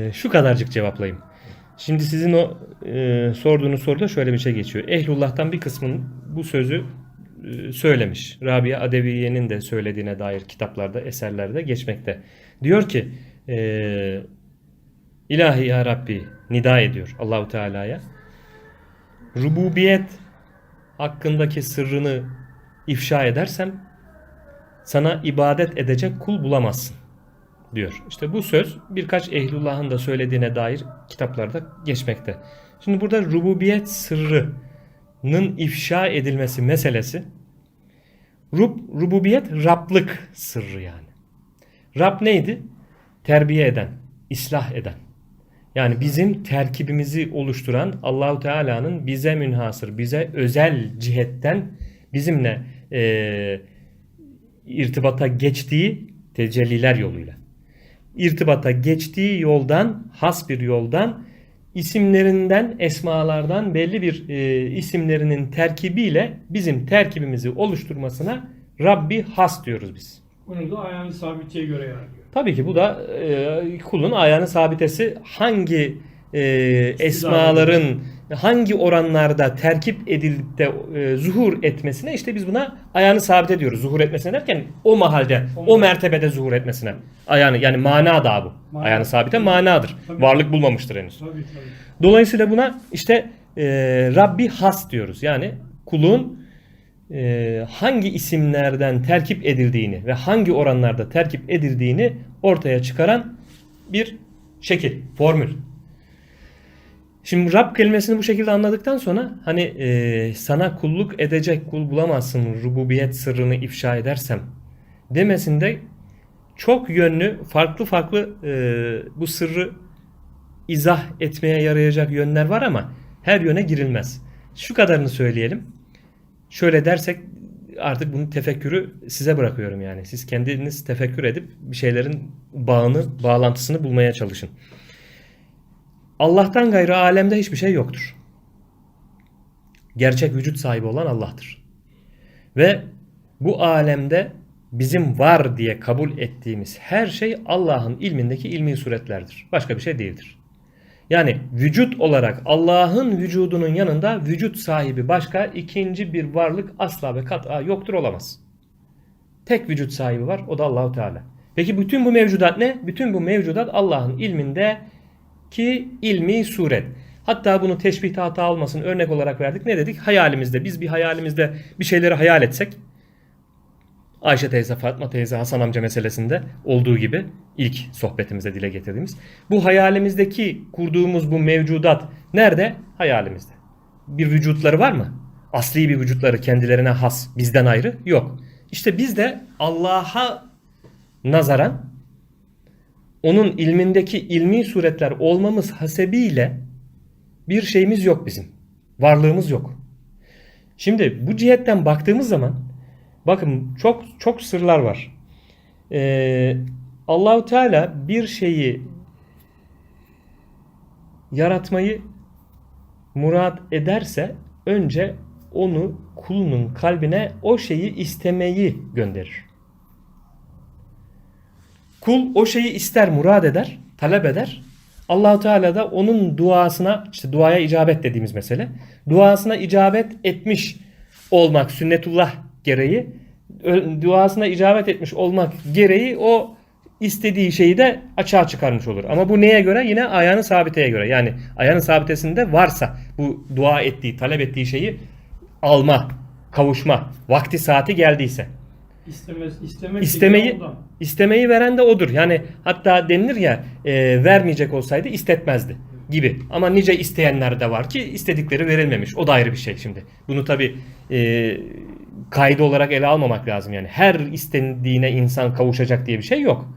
E, Şu kadarcık cevaplayayım. Şimdi sizin o e, sorduğunuz soruda şöyle bir şey geçiyor. Ehlullah'tan bir kısmının bu sözü e, söylemiş. Rabia Adeviye'nin de söylediğine dair kitaplarda, eserlerde geçmekte. Diyor ki e, İlahi ya Rabbi nida ediyor Allahu Teala'ya. Rububiyet hakkındaki sırrını ifşa edersem sana ibadet edecek kul bulamazsın diyor. İşte bu söz birkaç ehlullahın da söylediğine dair kitaplarda geçmekte. Şimdi burada rububiyet sırrının ifşa edilmesi meselesi Rub, rububiyet Rablık sırrı yani. Rab neydi? Terbiye eden, islah eden. Yani bizim terkibimizi oluşturan Allahu Teala'nın bize münhasır, bize özel cihetten bizimle e, irtibata geçtiği tecelliler yoluyla. İrtibata geçtiği yoldan, has bir yoldan isimlerinden, esmalardan belli bir e, isimlerinin terkibiyle bizim terkibimizi oluşturmasına Rabbi has diyoruz biz. Bunu da ayağını sabitçiye göre yargılıyor. Tabii ki bu da e, kulun ayağının sabitesi hangi e, esmaların hangi oranlarda terkip edilip de e, zuhur etmesine işte biz buna ayağını sabit ediyoruz. Zuhur etmesine derken o mahalde, o, mertebede zuhur etmesine. Ayağını yani mana da bu. Mana. Ayağını sabite manadır. Tabii. Varlık bulmamıştır henüz. Tabii tabii. Dolayısıyla buna işte e, Rabbi has diyoruz. Yani kulun e, hangi isimlerden terkip edildiğini ve hangi oranlarda terkip edildiğini ortaya çıkaran bir şekil, formül. Şimdi Rab kelimesini bu şekilde anladıktan sonra hani e, sana kulluk edecek kul bulamazsın rububiyet sırrını ifşa edersem demesinde çok yönlü farklı farklı e, bu sırrı izah etmeye yarayacak yönler var ama her yöne girilmez. Şu kadarını söyleyelim. Şöyle dersek artık bunu tefekkürü size bırakıyorum yani. Siz kendiniz tefekkür edip bir şeylerin bağını, bağlantısını bulmaya çalışın. Allah'tan gayrı alemde hiçbir şey yoktur. Gerçek vücut sahibi olan Allah'tır. Ve bu alemde bizim var diye kabul ettiğimiz her şey Allah'ın ilmindeki ilmi suretlerdir. Başka bir şey değildir. Yani vücut olarak Allah'ın vücudunun yanında vücut sahibi başka ikinci bir varlık asla ve kat'a yoktur olamaz. Tek vücut sahibi var o da Allahu Teala. Peki bütün bu mevcudat ne? Bütün bu mevcudat Allah'ın ilminde ki ilmi suret. Hatta bunu teşbihte hata olmasın örnek olarak verdik. Ne dedik? Hayalimizde biz bir hayalimizde bir şeyleri hayal etsek Ayşe teyze, Fatma teyze, Hasan amca meselesinde olduğu gibi ilk sohbetimizde dile getirdiğimiz. Bu hayalimizdeki kurduğumuz bu mevcudat nerede? Hayalimizde. Bir vücutları var mı? Asli bir vücutları kendilerine has, bizden ayrı? Yok. İşte biz de Allah'a nazaran onun ilmindeki ilmi suretler olmamız hasebiyle bir şeyimiz yok bizim. Varlığımız yok. Şimdi bu cihetten baktığımız zaman bakın çok çok sırlar var. Ee, Allahu Teala bir şeyi yaratmayı murat ederse önce onu kulunun kalbine o şeyi istemeyi gönderir. Kul o şeyi ister, murad eder, talep eder. Allahu Teala da onun duasına, işte duaya icabet dediğimiz mesele, duasına icabet etmiş olmak sünnetullah gereği, duasına icabet etmiş olmak gereği o istediği şeyi de açığa çıkarmış olur. Ama bu neye göre? Yine ayağını sabiteye göre. Yani ayağının sabitesinde varsa bu dua ettiği, talep ettiği şeyi alma, kavuşma, vakti saati geldiyse. İstemez, istemek İstemeyi istemeyi veren de odur. Yani hatta denilir ya e, vermeyecek olsaydı istetmezdi gibi. Ama nice isteyenler de var ki istedikleri verilmemiş. O da ayrı bir şey şimdi. Bunu tabi e, kaydı olarak ele almamak lazım yani. Her istendiğine insan kavuşacak diye bir şey yok.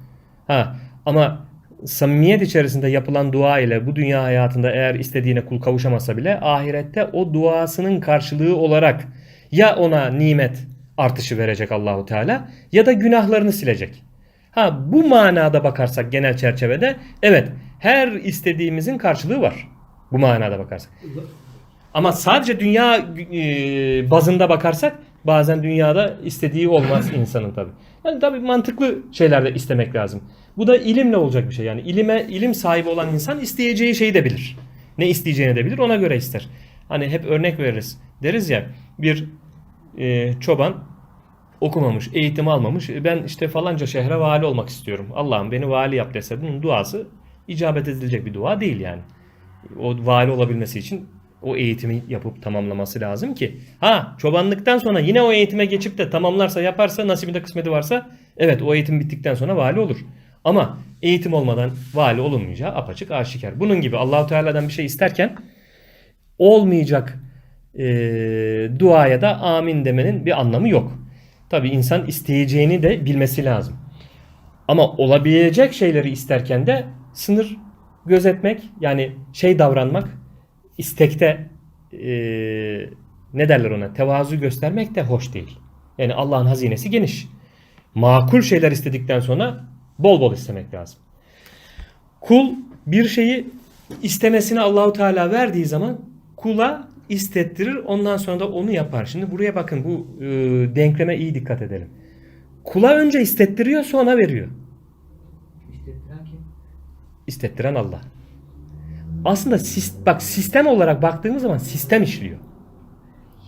Ha ama samimiyet içerisinde yapılan dua ile bu dünya hayatında eğer istediğine kul kavuşamasa bile ahirette o duasının karşılığı olarak ya ona nimet artışı verecek Allahu Teala ya da günahlarını silecek. Ha bu manada bakarsak genel çerçevede evet her istediğimizin karşılığı var. Bu manada bakarsak. Ama sadece dünya e, bazında bakarsak Bazen dünyada istediği olmaz insanın tabi. Yani tabi mantıklı şeyler de istemek lazım. Bu da ilimle olacak bir şey. Yani ilime ilim sahibi olan insan isteyeceği şeyi de bilir. Ne isteyeceğini de bilir. Ona göre ister. Hani hep örnek veririz. Deriz ya bir e, çoban okumamış, eğitim almamış. "E, Ben işte falanca şehre vali olmak istiyorum. Allah'ım beni vali yap dese bunun duası icabet edilecek bir dua değil yani. O vali olabilmesi için o eğitimi yapıp tamamlaması lazım ki. Ha çobanlıktan sonra yine o eğitime geçip de tamamlarsa yaparsa nasibinde kısmeti varsa evet o eğitim bittikten sonra vali olur. Ama eğitim olmadan vali olunmayacağı apaçık aşikar. Bunun gibi Allahu Teala'dan bir şey isterken olmayacak e, duaya da amin demenin bir anlamı yok. Tabi insan isteyeceğini de bilmesi lazım. Ama olabilecek şeyleri isterken de sınır gözetmek yani şey davranmak istekte e, ne derler ona tevazu göstermek de hoş değil. Yani Allah'ın hazinesi geniş. Makul şeyler istedikten sonra bol bol istemek lazım. Kul bir şeyi istemesini Allahu Teala verdiği zaman kula istettirir. Ondan sonra da onu yapar. Şimdi buraya bakın bu e, denkleme iyi dikkat edelim. Kula önce istettiriyor sonra veriyor. İstettiren kim? İstettiren Allah. Aslında sis- bak sistem olarak baktığımız zaman sistem işliyor.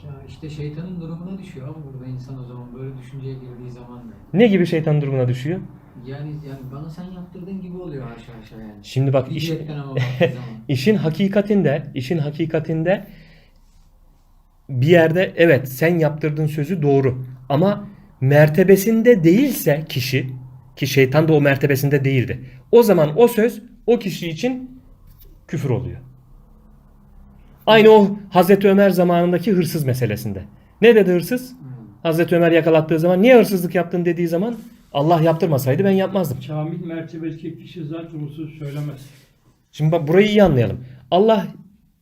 Ya işte şeytanın durumuna düşüyor abi burada insan o zaman böyle düşünceye girdiği zaman da. Ne gibi şeytan durumuna düşüyor? Yani yani bana sen yaptırdığın gibi oluyor aşağı aşağı yani. Şimdi bak iş, ama işin hakikatinde, işin hakikatinde bir yerde evet sen yaptırdığın sözü doğru ama mertebesinde değilse kişi ki şeytan da o mertebesinde değildi. O zaman o söz o kişi için küfür oluyor. Aynı o Hazreti Ömer zamanındaki hırsız meselesinde. Ne dedi hırsız? Hmm. Hazreti Ömer yakalattığı zaman niye hırsızlık yaptın dediği zaman Allah yaptırmasaydı ben yapmazdım. Kamil mertebedeki kişi zaten onu söylemez. Şimdi bak burayı iyi anlayalım. Allah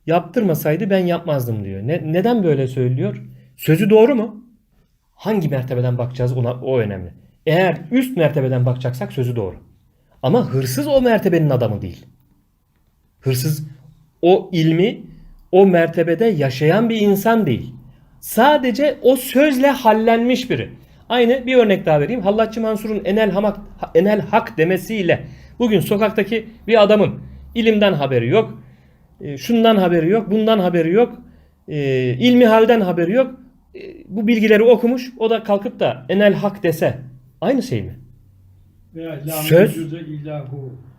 yaptırmasaydı ben yapmazdım diyor. Ne, neden böyle söylüyor? Sözü doğru mu? Hangi mertebeden bakacağız ona o önemli. Eğer üst mertebeden bakacaksak sözü doğru. Ama hırsız o mertebenin adamı değil. Hırsız o ilmi o mertebede yaşayan bir insan değil. Sadece o sözle hallenmiş biri. Aynı bir örnek daha vereyim. Hallatçı Mansur'un enel, hamak, enel hak demesiyle bugün sokaktaki bir adamın ilimden haberi yok. E, Şundan haberi yok, bundan haberi yok. e, ilmi halden haberi yok. e, Bu bilgileri okumuş. O da kalkıp da enel hak dese aynı şey mi? Söz-.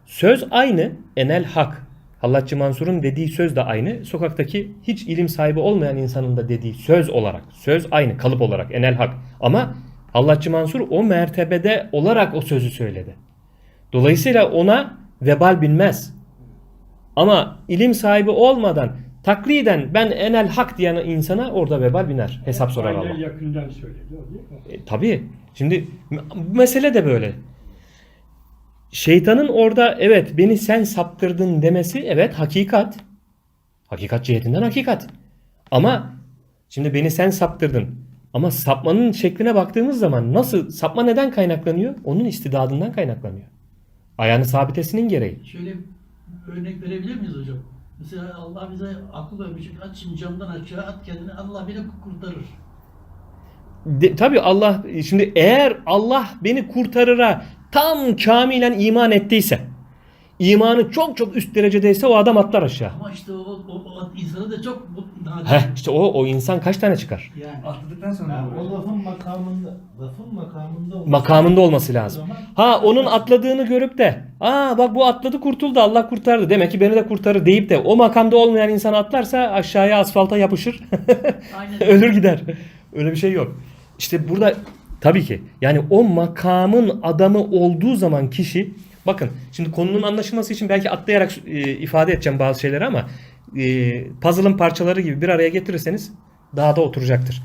Söz aynı. Enel hak. Hallatçı Mansur'un dediği söz de aynı. Sokaktaki hiç ilim sahibi olmayan insanın da dediği söz olarak. Söz aynı kalıp olarak. Enel hak. Ama Hallatçı Mansur o mertebede olarak o sözü söyledi. Dolayısıyla ona vebal binmez. Ama ilim sahibi olmadan takliden ben enel hak diyen insana orada vebal biner. Hesap sorar Allah. Aynen yakından söyledi. E, tabii. Şimdi mesele de böyle. Şeytanın orada evet beni sen saptırdın demesi evet hakikat. Hakikat cihetinden hakikat. Ama şimdi beni sen saptırdın. Ama sapmanın şekline baktığımız zaman nasıl sapma neden kaynaklanıyor? Onun istidadından kaynaklanıyor. Ayağını sabitesinin gereği. Şöyle örnek verebilir miyiz hocam? Mesela Allah bize akıl vermiş. At şimdi camdan aşağı at kendini. Allah beni kurtarır. De, tabii Allah şimdi eğer Allah beni kurtarıra tam kamilen iman ettiyse imanı çok çok üst derecedeyse o adam atlar aşağı. Ama işte o, o, o insanı da çok bu- nadir. Heh, işte o o insan kaç tane çıkar? Yani Atladıktan sonra Ya, oluyor. o lafın makamında, lafın makamında olması Makamında olması lazım. Ha onun atladığını görüp de aa bak bu atladı kurtuldu Allah kurtardı demek ki beni de kurtarır deyip de o makamda olmayan insan atlarsa aşağıya asfalta yapışır aynen. ölür gider. Öyle bir şey yok. İşte burada tabii ki yani o makamın adamı olduğu zaman kişi bakın şimdi konunun anlaşılması için belki atlayarak e, ifade edeceğim bazı şeyleri ama e, puzzle'ın parçaları gibi bir araya getirirseniz daha da oturacaktır.